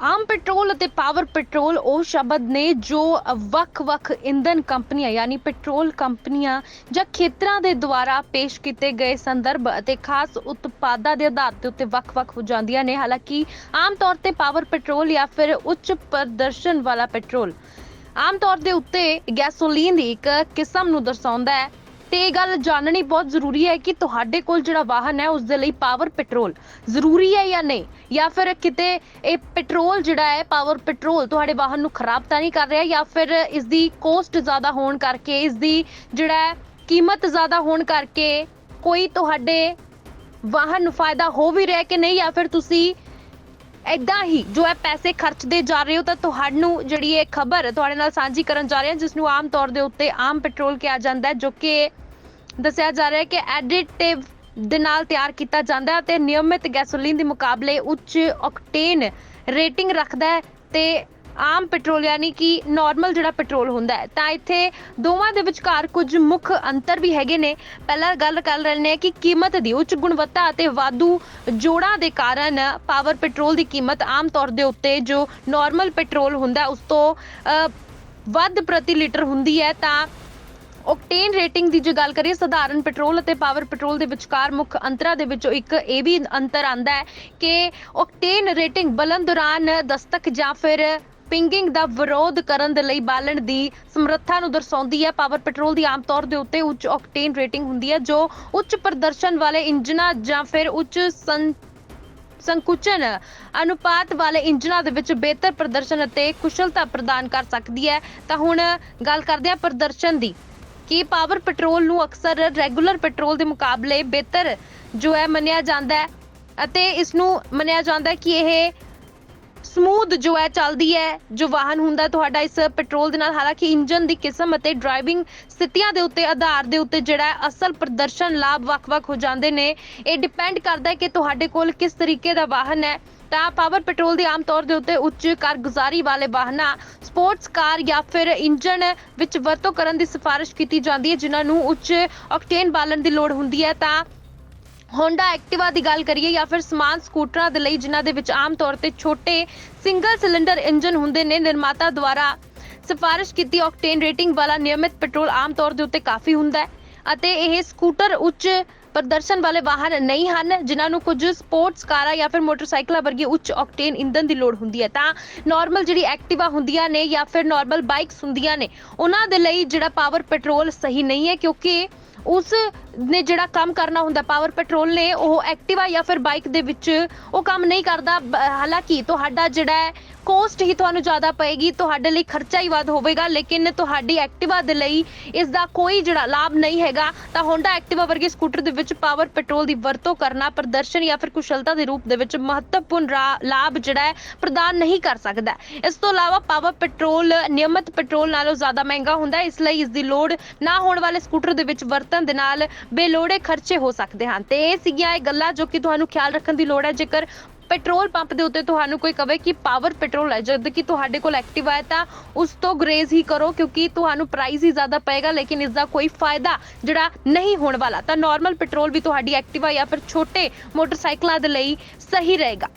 ਆਮ petrol ਅਤੇ power petrol ਉਹ ਸ਼ਬਦ ਨੇ ਜੋ ਵੱਖ-ਵੱਖ ਇੰਧਨ ਕੰਪਨੀਆਂ, ਯਾਨੀ ਪੈਟਰੋਲ ਕੰਪਨੀਆਂ ਜਾਂ ਖੇਤਰਾਂ ਦੇ ਦੁਆਰਾ ਪੇਸ਼ ਕੀਤੇ ਗਏ ਸੰਦਰਭ ਅਤੇ ਖਾਸ ਉਤਪਾਦਾਂ ਦੇ ਆਧਾਰ ਤੇ ਉੱਤੇ ਵੱਖ-ਵੱਖ ਹੋ ਜਾਂਦੀਆਂ ਨੇ। ਹਾਲਾਂਕਿ ਆਮ ਤੌਰ ਤੇ ਪਾਵਰ ਪੈਟਰੋਲ ਜਾਂ ਫਿਰ ਉੱਚ ਪ੍ਰਦਰਸ਼ਨ ਵਾਲਾ ਪੈਟਰੋਲ। ਆਮ ਤੌਰ ਦੇ ਉੱਤੇ ਗੈਸੋਲੀਨ ਦੀ ਇੱਕ ਕਿਸਮ ਨੂੰ ਦਰਸਾਉਂਦਾ ਹੈ। ਤੇ ਇਹ ਗੱਲ ਜਾਣਨੀ ਬਹੁਤ ਜ਼ਰੂਰੀ ਹੈ ਕਿ ਤੁਹਾਡੇ ਕੋਲ ਜਿਹੜਾ ਵਾਹਨ ਹੈ, ਉਸ ਦੇ ਲਈ ਪਾਵਰ ਪੈਟਰੋਲ ਜ਼ਰੂਰੀ ਹੈ ਜਾਂ ਨਹੀਂ? ਜਾਂ ਫਿਰ ਕਿਤੇ ਇਹ ਪੈਟਰੋਲ ਜਿਹੜਾ ਹੈ ਪਾਵਰ ਪੈਟਰੋਲ ਤੁਹਾਡੇ ਵਾਹਨ ਨੂੰ ਖਰਾਬ ਤਾਂ ਨਹੀਂ ਕਰ ਰਿਹਾ ਜਾਂ ਫਿਰ ਇਸ ਦੀ ਕੋਸਟ ਜ਼ਿਆਦਾ ਹੋਣ ਕਰਕੇ ਇਸ ਦੀ ਜਿਹੜਾ ਕੀਮਤ ਜ਼ਿਆਦਾ ਹੋਣ ਕਰਕੇ ਕੋਈ ਤੁਹਾਡੇ ਵਾਹਨ ਨੂੰ ਫਾਇਦਾ ਹੋ ਵੀ ਰਿਹਾ ਕਿ ਨਹੀਂ? ਜਾਂ ਫਿਰ ਤੁਸੀਂ ਇਦਾਂ ਹੀ ਜੋ ਹੈ ਪੈਸੇ ਖਰਚਦੇ ਜਾ ਰਹੇ ਹੋ ਤਾਂ ਤੁਹਾਨੂੰ ਜਿਹੜੀ ਇਹ ਖਬਰ ਤੁਹਾਡੇ ਨਾਲ ਸਾਂਝੀ ਕਰਨ ਜਾ ਰਹੇ ਹਾਂ, ਜਿਸ ਨੂੰ ਆਮ ਤੌਰ ਦੇ ਉੱਤੇ ਆਮ ਪੈਟਰੋਲ ਕਿਹਾ ਜਾਂਦਾ ਹੈ, ਜੋ ਕਿ ਦੱਸਿਆ ਜਾ ਰਿਹਾ ਹੈ ਕਿ ਐਡਿਟਿਵ ਦੇ ਨਾਲ ਤਿਆਰ ਕੀਤਾ ਜਾਂਦਾ ਹੈ ਤੇ ਨਿਯਮਿਤ ਗੈਸੋਲੀਨ ਦੇ ਮੁਕਾਬਲੇ ਉੱਚ ਆਕਟੇਨ ਰੇਟਿੰਗ ਰੱਖਦਾ ਹੈ ਤੇ ਆਮ ਪੈਟਰੋਲ ਯਾਨੀ ਕਿ ਨਾਰਮਲ ਜਿਹੜਾ ਪੈਟਰੋਲ ਹੁੰਦਾ ਹੈ। ਤਾਂ ਇੱਥੇ ਦੋਵਾਂ ਦੇ ਵਿਚਕਾਰ ਕੁਝ ਮੁੱਖ ਅੰਤਰ ਵੀ ਹੈਗੇ ਨੇ। ਪਹਿਲਾਂ ਗੱਲ ਕਰ ਲੈਣੇ ਆ ਕਿ ਕੀਮਤ ਦੀ ਉੱਚ ਗੁਣਵੱਤਾ ਅਤੇ ਵਾਧੂ ਜੋੜਾਂ ਦੇ ਕਾਰਨ ਪਾਵਰ ਪੈਟਰੋਲ ਦੀ ਕੀਮਤ ਆਮ ਤੌਰ ਦੇ ਉੱਤੇ ਜੋ ਨਾਰਮਲ ਪੈਟਰੋਲ ਹੁੰਦਾ ਉਸ ਤੋਂ ਵੱਧ ਪ੍ਰਤੀ ਲੀਟਰ ਹੁੰਦੀ ਹੈ। ਤਾਂ ਓਕਟੇਨ ਰੇਟਿੰਗ ਦੀ ਜੇ ਗੱਲ ਕਰੀਏ, ਸਧਾਰਨ ਪੈਟਰੋਲ ਅਤੇ ਪਾਵਰ ਪੈਟਰੋਲ ਦੇ ਵਿਚਕਾਰ ਮੁੱਖ ਅੰਤਰਾਂ ਦੇ ਵਿੱਚੋਂ ਇੱਕ ਇਹ ਵੀ ਅੰਤਰ ਆਂਦਾ ਹੈ ਕਿ ਓਕਟੇਨ ਰੇਟਿੰਗ ਬਲਨ ਦੌਰਾਨ ਦਸਤਕ ਜਾਂ ਫਿਰ ਪਿੰਗਿੰਗ ਦਾ ਵਿਰੋਧ ਕਰਨ ਦੇ ਲਈ ਬਾਲਣ ਦੀ ਸਮਰੱਥਾ ਨੂੰ ਦਰਸਾਉਂਦੀ ਹੈ। ਪਾਵਰ ਪੈਟਰੋਲ ਦੀ ਆਮ ਤੌਰ ਦੇ ਉੱਤੇ ਉੱਚ ਓਕਟੇਨ ਰੇਟਿੰਗ ਹੁੰਦੀ ਹੈ, ਜੋ ਉੱਚ ਪ੍ਰਦਰਸ਼ਨ ਵਾਲੇ ਇੰਜਨਾਂ ਜਾਂ ਫਿਰ ਉੱਚ ਸੰਕੁਚਨ ਅਨੁਪਾਤ ਵਾਲੇ ਇੰਜਨਾਂ ਦੇ ਵਿੱਚ ਬਿਹਤਰ ਪ੍ਰਦਰਸ਼ਨ ਅਤੇ ਕੁਸ਼ਲਤਾ ਪ੍ਰਦਾਨ ਕਰ ਸਕਦੀ ਹੈ। ਤਾਂ ਹੁਣ ਗੱਲ ਕਰਦੇ ਹਾਂ ਪ੍ਰਦਰਸ਼ਨ ਦੀ। ਕਿ ਪਾਵਰ ਪੈਟਰੋਲ ਨੂੰ ਅਕਸਰ ਰੈਗੂਲਰ ਪੈਟਰੋਲ ਦੇ ਮੁਕਾਬਲੇ ਬਿਹਤਰ ਜੋ ਹੈ ਮੰਨਿਆ ਜਾਂਦਾ ਹੈ ਅਤੇ ਇਸ ਨੂੰ ਮੰਨਿਆ ਜਾਂਦਾ ਹੈ ਕਿ ਇਹ ਸਮੂਥ ਜੋ ਹੈ ਚੱਲਦੀ ਹੈ, ਜੋ ਵਾਹਨ ਹੁੰਦਾ ਤੁਹਾਡਾ ਇਸ ਪੈਟਰੋਲ ਦੇ ਨਾਲ ਹਾਲਾਂਕਿ ਇੰਜਨ ਦੀ ਕਿਸਮ ਅਤੇ ਡਰਾਈਵਿੰਗ ਸਥਿਤੀਆਂ ਦੇ ਉੱਤੇ ਆਧਾਰ ਦੇ ਉੱਤੇ ਜਿਹੜਾ ਅਸਲ ਪ੍ਰਦਰਸ਼ਨ ਲਾਭ ਵੱਖ-ਵੱਖ ਹੋ ਜਾਂਦੇ ਨੇ। ਇਹ ਡਿਪੈਂਡ ਕਰਦਾ ਹੈ ਕਿ ਤੁਹਾਡੇ ਕੋਲ ਕਿਸ ਤਰੀਕੇ ਦਾ ਵਾਹਨ ਹੈ। ਤਾਂ ਪਾਵਰ ਪੈਟਰੋਲ ਦੀ ਆਮ ਤੌਰ ਦੇ ਉੱਤੇ ਉੱਚ ਕਾਰਗੁਜ਼ਾਰੀ ਵਾਲੇ ਵਾਹਨਾਂ, ਸਪੋਰਟਸ ਕਾਰ ਜਾਂ ਫਿਰ ਇੰਜਨ ਵਿੱਚ ਵਰਤੋਂ ਕਰਨ ਦੀ ਸਿਫਾਰਿਸ਼ ਕੀਤੀ ਜਾਂਦੀ ਹੈ, ਜਿਨ੍ਹਾਂ ਨੂੰ ਉੱਚ ਆਕਟੇਨ ਬਾਲਣ ਦੀ ਲੋੜ ਹੁੰਦੀ ਹੈ। ਤਾਂ ਹੋਂਡਾ ਐਕਟਿਵਾ ਦੀ ਗੱਲ ਕਰੀਏ ਜਾਂ ਫਿਰ ਸਮਾਨ ਸਕੂਟਰਾਂ ਦੇ ਲਈ, ਜਿਨ੍ਹਾਂ ਦੇ ਵਿੱਚ ਆਮ ਤੌਰ ਤੇ ਛੋਟੇ ਸਿੰਗਲ ਸਿਲੰਡਰ ਇੰਜਨ ਹੁੰਦੇ ਨੇ, ਨਿਰਮਾਤਾ ਦੁਆਰਾ ਸਿਫਾਰਿਸ਼ ਕੀਤੀ ਆਕਟੇਨ ਰੇਟਿੰਗ ਵਾਲਾ ਨਿਯਮਿਤ ਪੈਟਰੋਲ ਆਮ ਤੌਰ ਦੇ ਉੱਤੇ ਕਾਫੀ ਹੁੰਦਾ ਹੈ ਅਤੇ ਇਹ ਸਕੂਟਰ ਉੱਚ ਪ੍ਰਦਰਸ਼ਨ ਵਾਲੇ ਵਾਹਨ ਨਹੀਂ ਹਨ, ਜਿਨ੍ਹਾਂ ਨੂੰ ਕੁਝ ਸਪੋਰਟਸ ਕਾਰਾਂ ਜਾਂ ਫਿਰ ਮੋਟਰਸਾਈਕਲਾਂ ਵਰਗੀ ਉੱਚ ਆਕਟੇਨ ਇੰਧਨ ਦੀ ਲੋੜ ਹੁੰਦੀ ਹੈ। ਤਾਂ ਨਾਰਮਲ ਜਿਹੜੀ ਐਕਟਿਵਾ ਹੁੰਦੀਆਂ ਨੇ ਜਾਂ ਫਿਰ ਨਾਰਮਲ ਬਾਈਕਸ ਹੁੰਦੀਆਂ ਨੇ, ਉਹਨਾਂ ਦੇ ਲਈ ਜਿਹੜਾ ਪਾਵਰ ਪੈਟਰੋਲ ਸਹੀ ਨਹੀਂ ਹੈ, ਕਿਉਂਕਿ ਉਸ ਨੇ ਜਿਹੜਾ ਕੰਮ ਕਰਨਾ ਹੁੰਦਾ ਪਾਵਰ ਪੈਟਰੋਲ ਨੇ, ਉਹ ਐਕਟਿਵਾ ਜਾਂ ਫਿਰ ਬਾਈਕ ਦੇ ਵਿੱਚ ਉਹ ਕੰਮ ਨਹੀਂ ਕਰਦਾ। ਹਾਲਾਂਕਿ ਤੁਹਾਡਾ ਜਿਹੜਾ ਕੋਸਟ ਹੀ ਤੁਹਾਨੂੰ ਜ਼ਿਆਦਾ ਪਏਗੀ, ਤੁਹਾਡੇ ਲਈ ਖਰਚਾ ਹੀ ਵੱਧ ਹੋਵੇਗਾ, ਲੇਕਿਨ ਤੁਹਾਡੀ ਐਕਟਿਵਾ ਦੇ ਲਈ ਇਸ ਦਾ ਕੋਈ ਜਿਹੜਾ ਲਾਭ ਨਹੀਂ ਹੈਗਾ। ਤਾਂ ਹੋਂਡਾ ਐਕਟਿਵਾ ਵਰਗੇ ਸਕੂਟਰ ਦੇ ਵਿੱਚ ਪਾਵਰ ਪੈਟਰੋਲ ਦੀ ਵਰਤੋਂ ਕਰਨਾ ਪ੍ਰਦਰਸ਼ਨ ਜਾਂ ਫਿਰ ਕੁਸ਼ਲਤਾ ਦੇ ਰੂਪ ਦੇ ਵਿੱਚ ਮਹੱਤਵਪੂਰਨ ਲਾਭ ਜਿਹੜਾ ਹੈ, ਪ੍ਰਦਾਨ ਨਹੀਂ ਕਰ ਸਕਦਾ। ਇਸ ਤੋਂ ਇਲਾਵਾ ਪਾਵਰ ਪੈਟਰੋਲ ਨਿਯਮਤ ਪੈਟਰੋਲ ਨਾਲੋਂ ਜ਼ਿਆਦਾ ਮਹਿੰਗਾ ਹੁੰਦਾ, ਇਸ ਲਈ ਇਸ ਦੀ ਲੋੜ ਨਾ ਹੋਣ ਵਾਲੇ ਸਕੂਟਰ ਦੇ ਵਿੱਚ ਵਰਤਣ ਵਰਤਣ ਦੇ ਨਾਲ ਬੇਲੋੜੇ ਖਰਚੇ ਹੋ ਸਕਦੇ ਹਨ। ਤੇ ਇਹ ਸੀਗੀਆਂ ਇਹ ਗੱਲਾਂ ਜੋ ਕਿ ਤੁਹਾਨੂੰ ਖਿਆਲ ਰੱਖਣ ਦੀ ਲੋੜ ਹੈ। ਜੇਕਰ ਪੈਟਰੋਲ ਪੰਪ ਦੇ ਉੱਤੇ ਤੁਹਾਨੂੰ ਕੋਈ ਕਵੇ ਕਿ ਪਾਵਰ ਪੈਟਰੋਲ ਹੈ, ਜਦ ਕਿ ਤੁਹਾਡੇ ਕੋਲ ਐਕਟਿਵਾ ਹੈ, ਤਾਂ ਉਸ ਤੋਂ ਗਰੇਜ਼ ਹੀ ਕਰੋ ਕਿਉਂਕਿ ਤੁਹਾਨੂੰ ਪ੍ਰਾਈਸ ਹੀ ਜ਼ਿਆਦਾ ਪਏਗਾ, ਲੇਕਿਨ ਇਸ ਦਾ ਕੋਈ ਫਾਇਦਾ ਜਿਹੜਾ ਨਹੀਂ ਹੋਣ ਵਾਲਾ। ਤਾਂ ਨਾਰਮਲ ਪੈਟਰੋਲ ਵੀ ਤੁਹਾਡੀ ਐਕਟਿਵਾ ਜਾਂ ਫਿਰ ਛੋਟੇ ਮੋਟਰਸਾਈਕਲਾਂ ਦੇ ਲਈ ਸਹੀ ਰਹੇਗਾ।